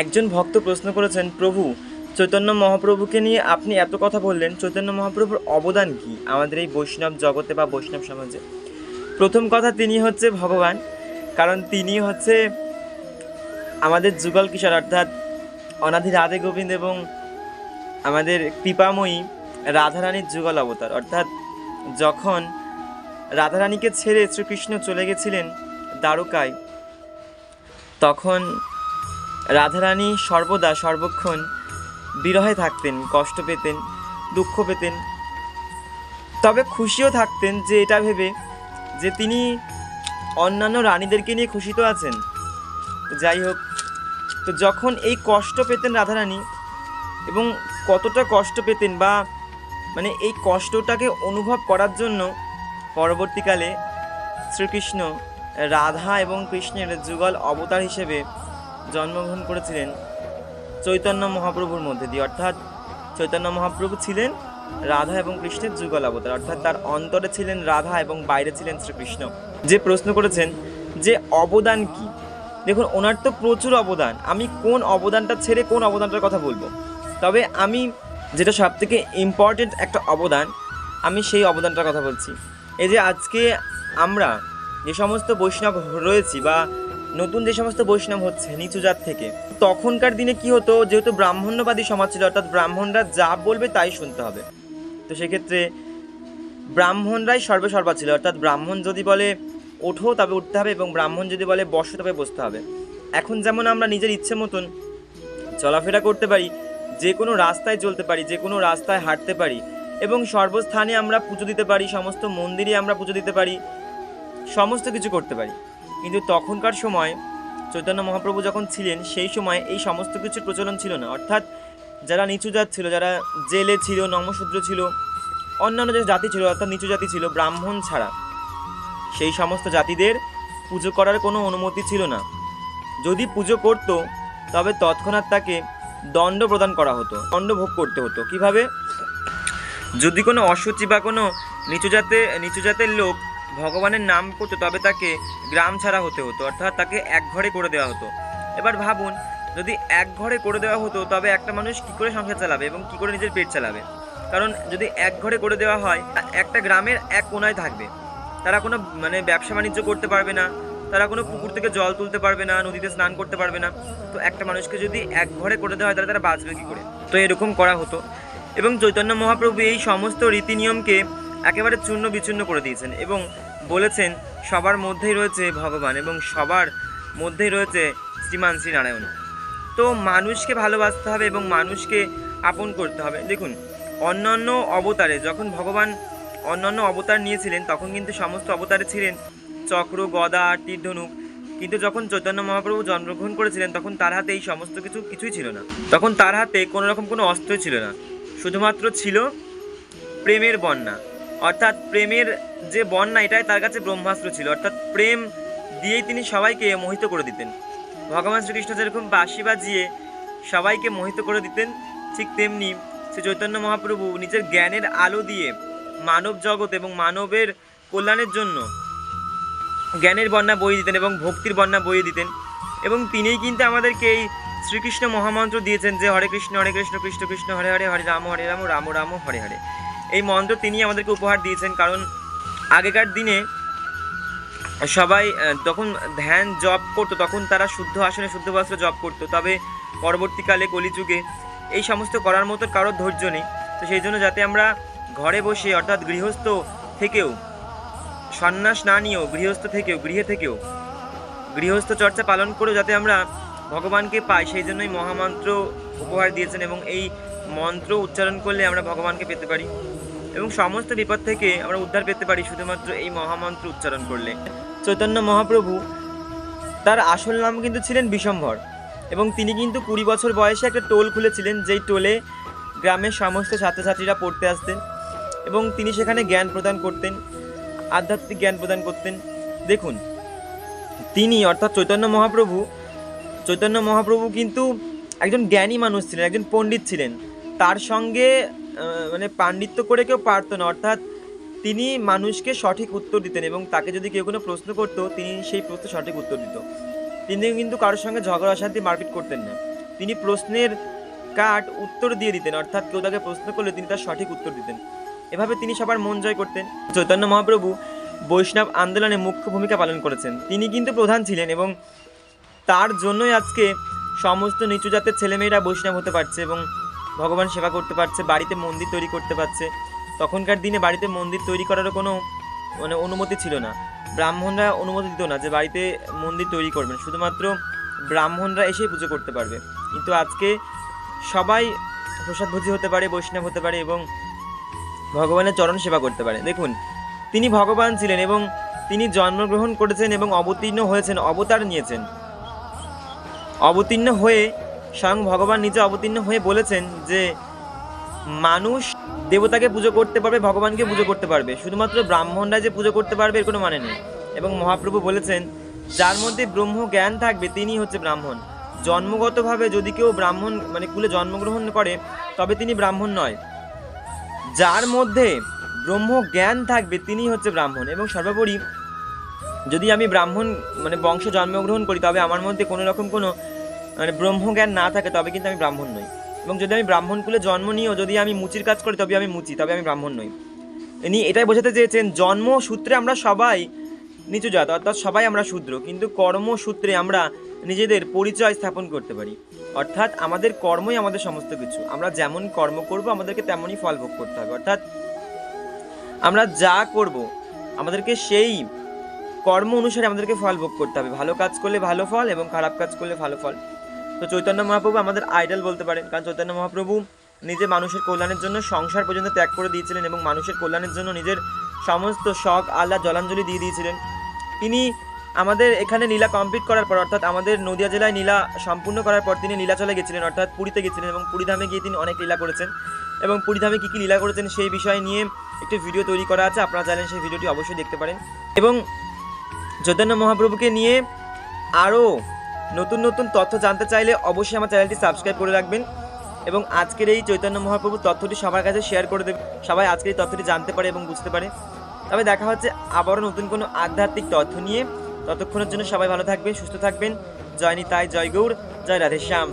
একজন ভক্ত প্রশ্ন করেছেন, প্রভু, চৈতন্য মহাপ্রভুকে নিয়ে আপনি এত কথা বললেন, চৈতন্য মহাপ্রভুর অবদান কি আমাদের এই বৈষ্ণব জগতে বা বৈষ্ণব সমাজে? প্রথম কথা তিনি হচ্ছে ভগবান, কারণ তিনি হচ্ছে আমাদের যুগল কিশোর, অর্থাৎ অনাধি রাধে গোবিন্দ এবং আমাদের কৃপাময়ী রাধারানীর যুগল অবতার। অর্থাৎ যখন রাধারানীকে ছেড়ে শ্রীকৃষ্ণ চলে গেছিলেন দ্বারকায়, তখন রাধারানী সর্বদা সর্বক্ষণ বিরহে থাকতেন, কষ্ট পেতেন, দুঃখ পেতেন। তবে খুশিও থাকতেন যে এটা ভেবে যে তিনি অন্যান্য রানীদেরকে নিয়ে খুশি তো আছেন। যাই হোক, তো যখন এই কষ্ট পেতেন রাধারানী এবং কতটা কষ্ট পেতেন বা মানে এই কষ্টটাকে অনুভব করার জন্য পরবর্তীকালে শ্রীকৃষ্ণ রাধা এবং কৃষ্ণের যুগল অবতার হিসেবে জন্মগ্রহণ করেছিলেন চৈতন্য মহাপ্রভুর মধ্যে দিয়ে। অর্থাৎ চৈতন্য মহাপ্রভু ছিলেন রাধা এবং কৃষ্ণের যুগল অবতার। অর্থাৎ তার অন্তরে ছিলেন রাধা এবং বাইরে ছিলেন শ্রীকৃষ্ণ। যে প্রশ্ন করেছেন যে অবদান কি? দেখুন, ওনার তো প্রচুর অবদান। আমি কোন অবদানটা ছেড়ে কোন অবদানটার কথা বলব? তবে আমি যেটা সব থেকে ইম্পর্টেন্ট একটা অবদান, আমি সেই অবদানটার কথা বলছি। এই যে আজকে আমরা যে সমস্ত বৈষ্ণব রয়েছি বা নতুন যে সমস্ত বৈষ্ণব হচ্ছে নিচু জাত থেকে, তখনকার দিনে কি হতো, যেহেতু ব্রাহ্মণ্যবাদী সমাজ ছিল, অর্থাৎ ব্রাহ্মণরা যা বলবে তাই শুনতে হবে। তো সেক্ষেত্রে ব্রাহ্মণরাই সর্বে সর্বা ছিল, অর্থাৎ ব্রাহ্মণ যদি বলে ওঠো তবে উঠতে হবে এবং ব্রাহ্মণ যদি বলে বসো তবে বসতে হবে। এখন যেমন আমরা নিজের ইচ্ছে মতন চলাফেরা করতে পারি, যে কোনো রাস্তায় চলতে পারি, যে কোনো রাস্তায় হাঁটতে পারি, এবং সর্বস্থানে আমরা পুজো দিতে পারি, সমস্ত মন্দিরে আমরা পুজো দিতে পারি, সমস্ত কিছু করতে পারি। কিন্তু তখনকার সময় চৈতন্য মহাপ্রভু যখন ছিলেন, সেই সময় এই সমস্ত কিছুর প্রচলন ছিল না। অর্থাৎ যারা নিচু জাত ছিল, যারা জেলে ছিল নমশূদ্র ছিল, অন্যান্য যে জাতি ছিল, অর্থাৎ নিচু জাতি ছিল, ব্রাহ্মণ ছাড়া, সেই সমস্ত জাতিদের পুজো করার কোনো অনুমতি ছিল না। যদি পুজো করত, তবে তৎক্ষণাৎ তাকে দণ্ড প্রদান করা হতো, দণ্ড ভোগ করতে হতো। কীভাবে? যদি কোনো অসুচি বা কোনো নিচু জাতে, নিচু জাতের লোক ভগবানের নাম করতো তবে তাকে গ্রাম ছাড়া হতে হতো, অর্থাৎ তাকে এক ঘরে করে দেওয়া হতো। এবার ভাবুন, যদি এক ঘরে করে দেওয়া হতো, তবে একটা মানুষ কী করে সংসার চালাবে এবং কী করে নিজের পেট চালাবে? কারণ যদি এক ঘরে করে দেওয়া হয়, একটা গ্রামের এক কোনায় থাকবে। তারা কোনো মানে ব্যবসা বাণিজ্য করতে পারবে না, তারা কোনো পুকুর থেকে জল তুলতে পারবে না, নদীতে স্নান করতে পারবে না। তো একটা মানুষকে যদি এক ঘরে করে দেওয়া হয়, তাহলে তারা বাঁচবে কী করে? তো এরকম করা হতো। এবং চৈতন্য মহাপ্রভু এই সমস্ত রীতি নিয়মকে একেবারে চূর্ণ বিচূর্ণ করে দিয়েছেন এবং বলেছেন, সবার মধ্যেই রয়েছে ভগবান এবং সবার মধ্যেই রয়েছে শ্রীমান শ্রীনারায়ণ। তো মানুষকে ভালোবাসতে হবে এবং মানুষকে আপন করতে হবে। দেখুন, অন্যান্য অবতারে যখন ভগবান অন্যান্য অবতার নিয়েছিলেন, তখন কিন্তু সমস্ত অবতারে ছিলেন চক্র, গদা তীর ধনুক কিন্তু যখন চৈতন্য মহাপ্রভু জন্মগ্রহণ করেছিলেন, তখন তার হাতে এই সমস্ত কিছু কিছুই ছিল না। তখন তার হাতে কোনো রকম কোনো অস্ত্র ছিল না। শুধুমাত্র ছিল প্রেমের বন্যা। অর্থাৎ প্রেমের যে বন্যা, এটাই তার কাছে ব্রহ্মাস্ত্র ছিল। অর্থাৎ প্রেম দিয়েই তিনি সবাইকে মোহিত করে দিতেন। ভগবান শ্রীকৃষ্ণ যেরকম বাঁশি বাজিয়ে সবাইকে মোহিত করে দিতেন, ঠিক তেমনি শ্রী চৈতন্য মহাপ্রভু নিজের জ্ঞানের আলো দিয়ে মানব জগৎ এবং মানবের কল্যাণের জন্য জ্ঞানের বন্যা বইয়ে দিতেন এবং ভক্তির বন্যা বইয়ে দিতেন। এবং তিনিই কিন্তু আমাদেরকে এই শ্রীকৃষ্ণ মহামন্ত্র দিয়েছেন যে, হরে কৃষ্ণ হরে কৃষ্ণ কৃষ্ণ কৃষ্ণ, হরে হরে হরে রাম হরে রাম রাম রাম, হরে হরে। এই মন্ত্র তিনি আমাদেরকে উপহার দিয়েছেন, কারণ আগেকার দিনে সবাই যখন ধ্যান জপ করতো, তখন তারা শুদ্ধ আসনে, শুদ্ধ বস্ত্র জপ করতো। তবে পরবর্তীকালে কলিযুগে এই সমস্ত করার মতো কারোর ধৈর্য নেই। তো সেই জন্য যাতে আমরা ঘরে বসে, অর্থাৎ গৃহস্থ থেকেও, সন্ন্যাস না নিয়েও, গৃহস্থ থেকেও, গৃহে থেকেও, গৃহস্থ চর্চা পালন করেও যাতে আমরা ভগবানকে পাই, সেই জন্যই মহামন্ত্র উপহার দিয়েছেন এবং এই মন্ত্র উচ্চারণ করলে আমরা ভগবানকে পেতে পারি। এবং সমস্ত বিপদ থেকে আমরা উদ্ধার পেতে পারি শুধুমাত্র এই মহামন্ত্র উচ্চারণ করলে। চৈতন্য মহাপ্রভু তার আসল নাম কিন্তু ছিলেন বিশম্ভর এবং তিনি কিন্তু কুড়ি বছর বয়সে একটা টোল খুলেছিলেন, যেই টোলে গ্রামের সমস্ত ছাত্রছাত্রীরা পড়তে আসতেন এবং তিনি সেখানে জ্ঞান প্রদান করতেন, আধ্যাত্মিক জ্ঞান প্রদান করতেন। দেখুন, তিনি অর্থাৎ চৈতন্য মহাপ্রভু চৈতন্য মহাপ্রভু কিন্তু একজন জ্ঞানী মানুষ ছিলেন, একজন পণ্ডিত ছিলেন। তার সঙ্গে মানে পাণ্ডিত্য করে কেউ পারতো না। অর্থাৎ তিনি মানুষকে সঠিক উত্তর দিতেন এবং তাকে যদি কেউ কোনো প্রশ্ন করতো, তিনি সেই প্রশ্নের সঠিক উত্তর দিত। তিনি কিন্তু কারোর সঙ্গে ঝগড়া, অশান্তি মারপিট করতেন না। তিনি প্রশ্নের কাট উত্তর দিয়ে দিতেন, অর্থাৎ কেউ তাকে প্রশ্ন করলে তিনি তার সঠিক উত্তর দিতেন। এভাবে তিনি সবার মন জয় করতেন। চৈতন্য মহাপ্রভু বৈষ্ণব আন্দোলনে মুখ্য ভূমিকা পালন করেছেন। তিনি কিন্তু প্রধান ছিলেন এবং তার জন্যই আজকে সমস্ত নিচু জাতের ছেলেমেয়েরা বৈষ্ণব হতে পারছে এবং ভগবান সেবা করতে পারছে, বাড়িতে মন্দির তৈরি করতে পারছে। তখনকার দিনে বাড়িতে মন্দির তৈরি করারও কোনো মানে অনুমতি ছিল না। ব্রাহ্মণরা অনুমতি দিত না যে বাড়িতে মন্দির তৈরি করবেন। শুধুমাত্র ব্রাহ্মণরা এসেই পুজো করতে পারবে। কিন্তু আজকে সবাই প্রসাদভোজী হতে পারে, বৈষ্ণব হতে পারে এবং ভগবানের চরণ সেবা করতে পারে। দেখুন, তিনি ভগবান ছিলেন এবং তিনি জন্মগ্রহণ করেছেন এবং অবতীর্ণ হয়েছেন, অবতার নিয়েছেন। অবতীর্ণ হয়ে স্বয়ং ভগবান নিজে অবতীর্ণ হয়ে বলেছেন যে মানুষ দেবতাকে পুজো করতে পারবে, ভগবানকে পুজো করতে পারবে। শুধুমাত্র ব্রাহ্মণরা যে পুজো করতে পারবে এর কোনো মানে নেই। এবং মহাপ্রভু বলেছেন, যার মধ্যে ব্রহ্ম জ্ঞান থাকবে তিনি হচ্ছে ব্রাহ্মণ। জন্মগতভাবে যদি কেউ ব্রাহ্মণ মানে কুলে জন্মগ্রহণ করে, তবে তিনি ব্রাহ্মণ নয়। যার মধ্যে ব্রহ্ম জ্ঞান থাকবে তিনি হচ্ছে ব্রাহ্মণ। এবং সর্বোপরি যদি আমি ব্রাহ্মণ মানে বংশে জন্মগ্রহণ করি, তবে আমার মধ্যে কোনো রকম কোনো মানে ব্রহ্মজ্ঞান না থাকে, তবে কিন্তু আমি ব্রাহ্মণ নই। এবং যদি আমি ব্রাহ্মণ কুলে জন্ম নিয়েও যদি আমি মুচির কাজ করি, তবে আমি মুচি, তবে আমি ব্রাহ্মণ নই। ইনি এটাই বোঝাতে চেয়েছেন, জন্ম সূত্রে আমরা সবাই নিচু জাত, অর্থাৎ সবাই আমরা শূদ্র, কিন্তু কর্মসূত্রে আমরা নিজেদের পরিচয় স্থাপন করতে পারি। অর্থাৎ আমাদের কর্মই আমাদের সমস্ত কিছু। আমরা যেমন কর্ম করব, আমাদেরকে তেমনই ফল ভোগ করতে হবে। অর্থাৎ আমরা যা করব, আমাদেরকে সেই কর্ম অনুসারে আমাদেরকে ফল ভোগ করতে হবে। ভালো কাজ করলে ভালো ফল এবং খারাপ কাজ করলে ভালো ফল। তো চৈতন্য মহাপ্রভু আমাদের আইডল বলতে পারেন। কারণ চৈতন্য মহাপ্রভু নিজে মানুষের কল্যাণের জন্য সংসার পর্যন্ত ত্যাগ করে দিয়েছিলেন এবং মানুষের কল্যাণের জন্য নিজের সমস্ত শখ আল্লাহ জলাঞ্জলি দিয়ে দিয়েছিলেন। তিনি আমাদের এখানে নীলা কমপ্লিট করার পর, অর্থাৎ আমাদের নদিয়া জেলায় নীলা সম্পূর্ণ করার পর তিনি লীলাচলে গেছিলেন, অর্থাৎ পুরীতে গেছিলেন এবং পুরীধামে গিয়ে তিনি অনেক লীলা করেছেন। এবং পুরীধামে কী কী লীলা করেছেন সেই বিষয় নিয়ে একটি ভিডিও তৈরি করা আছে, আপনারা চাইলেন সেই ভিডিওটি অবশ্যই দেখতে পারেন। এবং চৈতন্য মহাপ্রভুকে নিয়ে আরও নতুন নতুন তথ্য জানতে চাইলে অবশ্যই আমার চ্যানেলটি সাবস্ক্রাইব করে রাখবেন এবং আজকের এই চৈতন্য মহাপ্রভুর তথ্যটি সবার কাছে শেয়ার করে দেবে সবাই আজকের এই তথ্যটি জানতে পারে এবং বুঝতে পারে। তবে দেখা হচ্ছে আবারও নতুন কোনো আধ্যাত্মিক তথ্য নিয়ে। ততক্ষণের জন্য সবাই ভালো থাকবেন, সুস্থ থাকবেন। জয় নিতাই জয় গৌর জয় রাধেশ্যাম